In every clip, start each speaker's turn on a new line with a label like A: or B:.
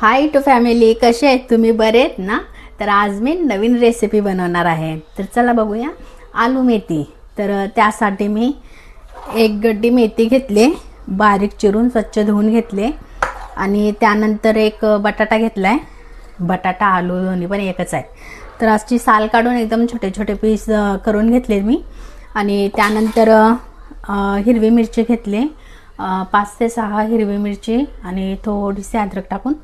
A: High to family कसे आहेत तुम्ही? बरे आहेत ना? तर आज मी नवीन रेसिपी बनवणार आहे. तर चला बघूया. आलू मेथी. तर त्यासाठी मी एक गड्डी मेथी घेतले. बारीक चिरून स्वच्छ धुवून घेतले. आणि त्यानंतर एक बटाटा घेतला आहे बटाटा आलू दोन्ही पण एकच आहे तर आजची साल काढून एकदम छोटे छोटे पीस करून घेतले मी. आणि त्यानंतर हिरवी मिरची घेतली. पाच ते सहा हिरवी मिरची आणि थोडीशी अद्रक टाकून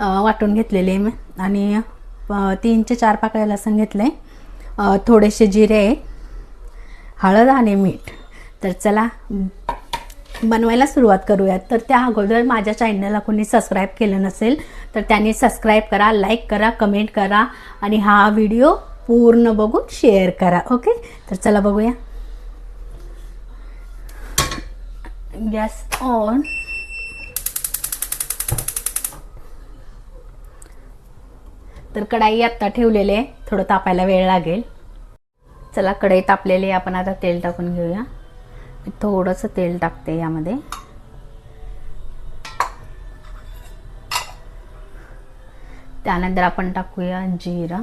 A: वाटून घेतलेले मी. आणि तीन ते चार पाकळ्या लसण घेतले थोडेसे जिरे हळद आणि मीठ. तर चला बनवायला सुरुवात करूयात. तर त्या अगोदर माझ्या चॅनलला कोणी सबस्क्राईब केलं नसेल तर त्यांनी सबस्क्राईब करा लाईक करा कमेंट करा आणि हा व्हिडिओ पूर्ण बघून शेअर करा ओके तर चला बघूया. गॅस ऑन तर कढाई आत्ता ठेवलेले आहे. थोडं तापायला वेळ लागेल. चला कढई तापलेली आहे. आपण आता तेल टाकून घेऊया. थोडंसं तेल टाकते यामध्ये. त्यानंतर आपण टाकूया जिरा.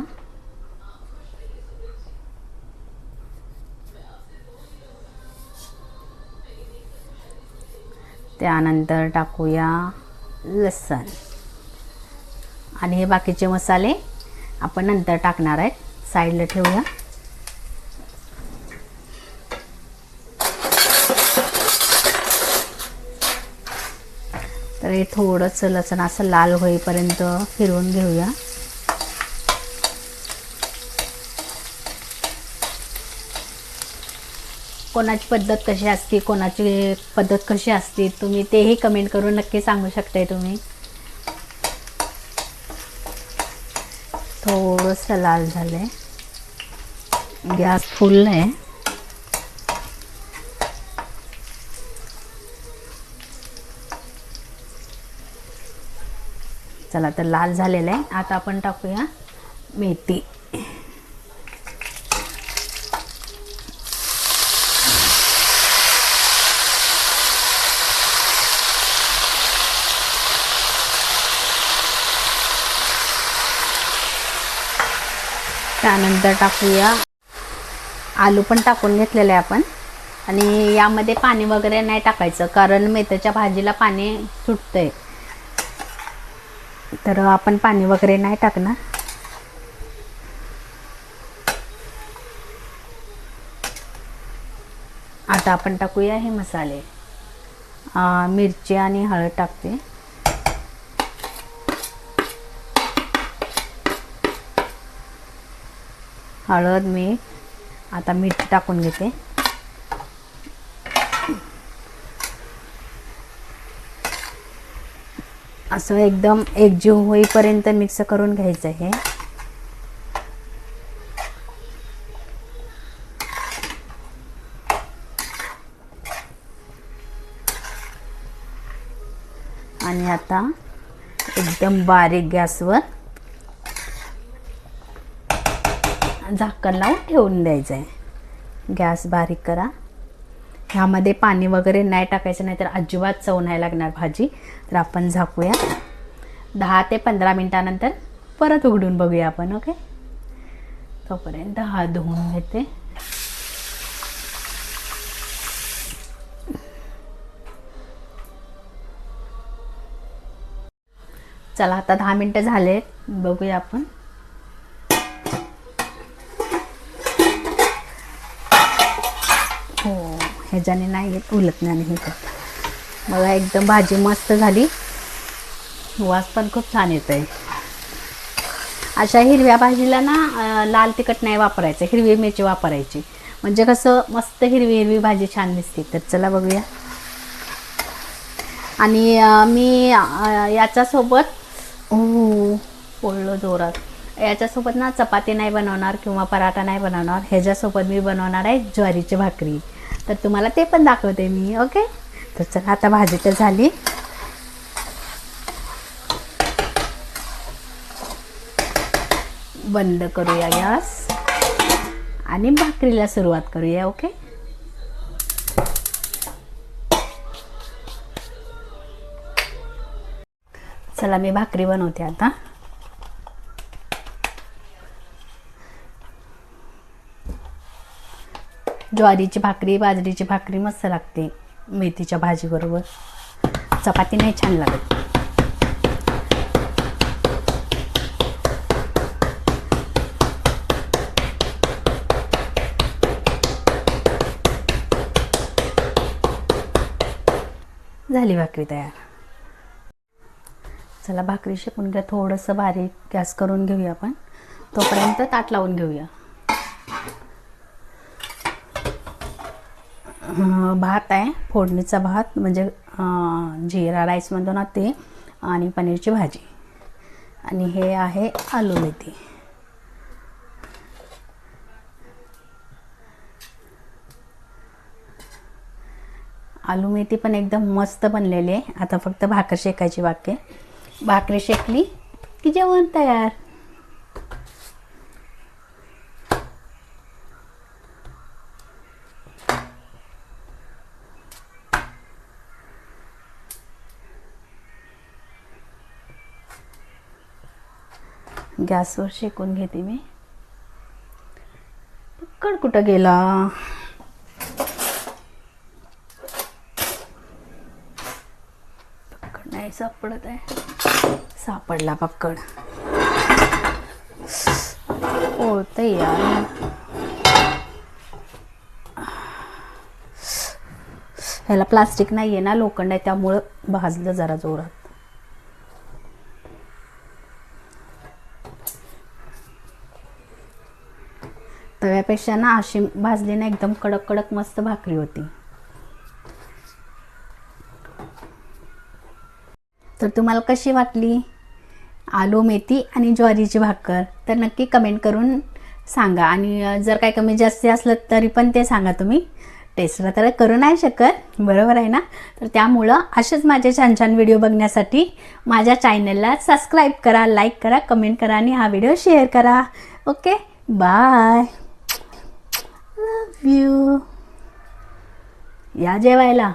A: त्यानंतर टाकूया लसण. आणि हे बाकीचे मसाले आपण नंतर टाकणार आहेत. साईडला ठेवूया. तर हे थोडंसं लसण असं लाल होईपर्यंत फिरवून घेऊया. कोणाची पद्धत कशी असते कोणाची पद्धत कशी असते तुम्ही तेही कमेंट करून नक्की सांगू शकताय तुम्ही. थोडंसं लाल झालं. आहे गॅस फुल आहे चला तर लाल झालेलं आहे. आता आपण टाकूया मेथी. त्यानंतर टाकूया. आलू पण टाकून घेतलेलं आहे आपण. आणि यामध्ये पाणी वगैरे नाही टाकायचं कारण मेथीच्या भाजीला पाणी सुटतं आहे तर आपण पाणी वगैरे नाही टाकणार. आता आपण टाकूया हे मसाले. मिरची आणि हळद टाकते. हळद मीठ. आता मीठ टाकून घेते. असं एकदम एकजीव होईपर्यंत मिक्स करून घ्यायचं आहे आणि आता एकदम बारीक गॅसवर झाकण लावून ठेवून द्यायचं आहे गॅस बारीक करा. ह्यामध्ये पाणी वगैरे नाही टाकायचं नाही तर अजिबात चव नाही लागणार भाजी. तर आपण झाकूया. दहा ते पंधरा मिनटानंतर परत उघडून बघूया आपण ओके? तोपर्यंत हात धुवून घेते. चला आता दहा मिनटं झाले बघूया आपण. ह्याच्याने नाही येत उलट नाही हे बघा एकदम भाजी मस्त झाली. वास पण खूप छान येत आहे अशा हिरव्या भाजीला ना लाल तिखट नाही वापरायचं हिरवी मिरची वापरायची. म्हणजे कसं मस्त हिरवी हिरवी भाजी छान दिसते. तर चला बघूया. आणि मी याच्यासोबत हो पोळलं जोरात. याच्यासोबत ना चपाती नाही बनवणार किंवा पराठा नाही बनवणार. ह्याच्यासोबत मी बनवणार आहे ज्वारीची भाकरी. तर तुम्हाला ते पण दाखवते मी ओके? तर चला आता भाजी तर झाली. बंद करूया गॅस आणि भाकरीला सुरुवात करूया ओके? चला मी भाकरी बनवते आता. ज्वारीची भाकरी बाजरीची भाकरी मस्त लागते. मेथीच्या भाजीबरोबर. चपाती नाही छान लागत. झाली भाकरी तयार. चला भाकरी शिकून घ्या. थोडंसं बारीक गॅस करून घेऊया आपण. तोपर्यंत ताट लावून घेऊया. भात आहे फोडणीचा भात म्हणजे जिरा राईस म्हणतो ना ते आणि पनीरची भाजी. आणि हे आहे आलू मेथी. आलू मेथी पण एकदम मस्त बनलेली आहे. आता फक्त भाकर शेकायची बाकी भाकरी शेकली की जेवण तयार? गॅसवर शेकून घेते मी. पक्कड कुठं गेला? पक्कड नाही सापडत आहे. सापडला पक्कड. होत यार ह्याला प्लास्टिक नाही आहे ना लोखंड आहे त्यामुळं भाजलं जरा जोरात. तव्यापेक्षा ना अशी भाजली ना एकदम कडक कडक मस्त भाकरी होती. तर तुम्हाला कशी वाटली? आलू मेथी आणि ज्वारीची भाकर? तर नक्की कमेंट करून सांगा. आणि जर काय कमी जास्ती असलं तरी पण ते सांगा तुम्ही. टेस्टला तर करू नाही शकत. बरोबर आहे ना? तर त्यामुळं असेच माझे छान छान व्हिडिओ बघण्यासाठी माझ्या चॅनलला सबस्क्राईब करा लाईक करा कमेंट करा आणि हा व्हिडिओ शेअर करा. ओके बाय लव यू या जेवायला.